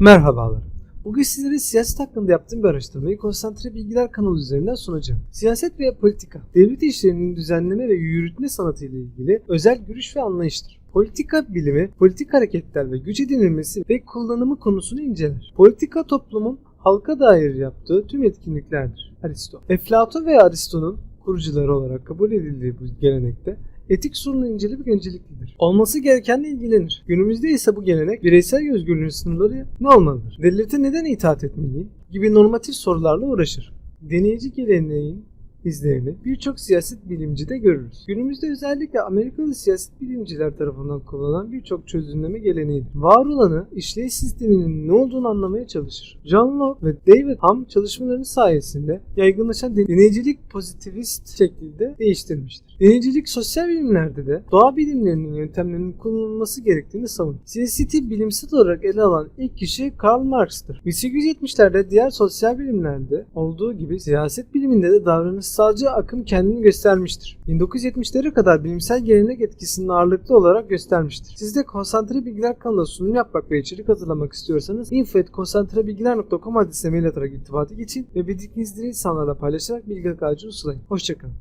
Merhabalar. Bugün sizlere siyaset hakkında yaptığım bir araştırmayı Konsantre Bilgiler kanalı üzerinden sunacağım. Siyaset veya politika, devlet işlerinin düzenleme ve yürütme sanatı ile ilgili özel görüş ve anlayıştır. Politika bilimi, politik hareketler ve güç edinilmesi ve kullanımı konusunu inceler. Politika toplumun halka dair yaptığı tüm etkinliklerdir. Aristo. Eflatun ve Aristo'nun kurucuları olarak kabul edildiği bu gelenekte etik sorunu incelemek önceliklidir. Olması gerekenle ilgilenir. Günümüzde ise bu gelenek bireysel özgürlüğün sınırları ne olmalıdır? Devlete neden itaat etmeliyim? gibi normatif sorularla uğraşır. Deneyici geleneğin izlerini birçok siyaset bilimcide görürüz. Günümüzde özellikle Amerikalı siyaset bilimciler tarafından kullanılan birçok çözümleme geleneğidir. Var olanı işleyiş sisteminin ne olduğunu anlamaya çalışır. John Locke ve David Hume çalışmalarının sayesinde yaygınlaşan deneycilik pozitivist şekilde değiştirmiştir. Deneycilik sosyal bilimlerde de doğa bilimlerinin yöntemlerinin kullanılması gerektiğini savunur. Siyaseti bilimsel olarak ele alan ilk kişi Karl Marx'tır. 1870'lerde diğer sosyal bilimlerde olduğu gibi siyaset biliminde de davranışsalcı akım kendini göstermiştir. 1970'lere kadar bilimsel gelenek etkisini ağırlıklı olarak göstermiştir. Siz de Konsantre Bilgiler kanalına sunum yapmak ve içerik hazırlamak istiyorsanız info.konsantrebilgiler.com adresine mail atarak irtibata geçin ve bildiklerinizi insanlarla paylaşarak bilgi ağacını sulayın. Hoşçakalın.